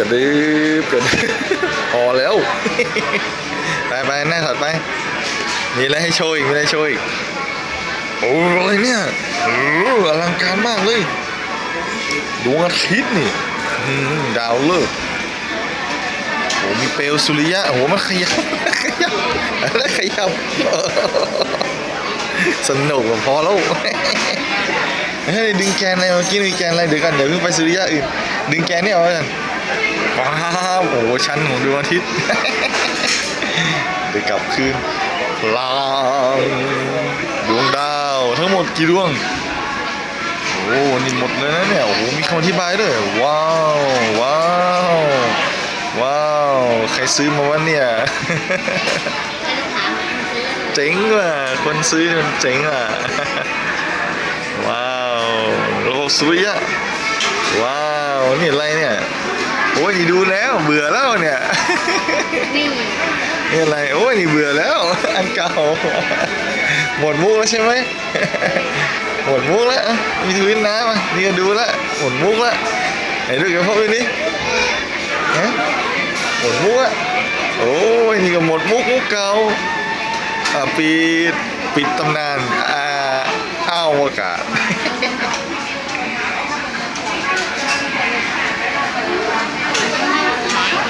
กระดึบกระดึบพอแล้ว ไปไปหน้าถัดไป มีอะไรให้โชว์อีก มีอะไรโชว์อีก โอ้อะไรเนี่ยโอ้อลังการมากเลยดวงอาทิตย์นี่ดาวฤกษ์โอ้มีเปลวสุริยะโอ้มันขยับขยับอะไรขยับสนุกพอแล้วเฮ้ยดึงแกนอะไรเมื่อกี้มีแกนอะไรเดี๋ยวกันเดี๋ยวเพิ่งไปสุริยะอื่นดึงแกนนี่เอาไว้กัน้าวโอ้โหชั้นของดวงอาทิตย์เดี๋ยวกลับคืนพลังดวงดาวทั้งหมดกี่ดวง โอ้นี่หมดเลยนะเนี่ย โอ้โห มีคำอธิบายด้วย ว้าว ว้าว ว้าว ใครซื้อมาวะเนี่ย เจ๋งว่ะ คนซื้อมันเจ๋งอะ ว้าว โลกสุริยะ ว้าว นี่อะไรเนี่ย โอ้ยนี่ดูแล้วเบื่อแล้วเนี่ย นี่นี่อะไรโอ้ยนี่เบื่อแล้ว อันเก่า หมดมุกแล้วใช่ไหมหมดมุกแล้วอะมีทวินน้ำอะนี่ก็ดูแล้วหมดมุกแล้วไหนดูกับพ่อดูนี่ฮะหมดมุกอะโอ้ยนี่ก็หมดมุกมุกเก่าอะปิดปิดตำนานอ่าอ้าวอากาศ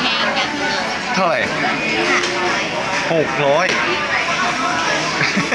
แพงจังเลย เท่าไหร่หกร้อยบ๊ายบาย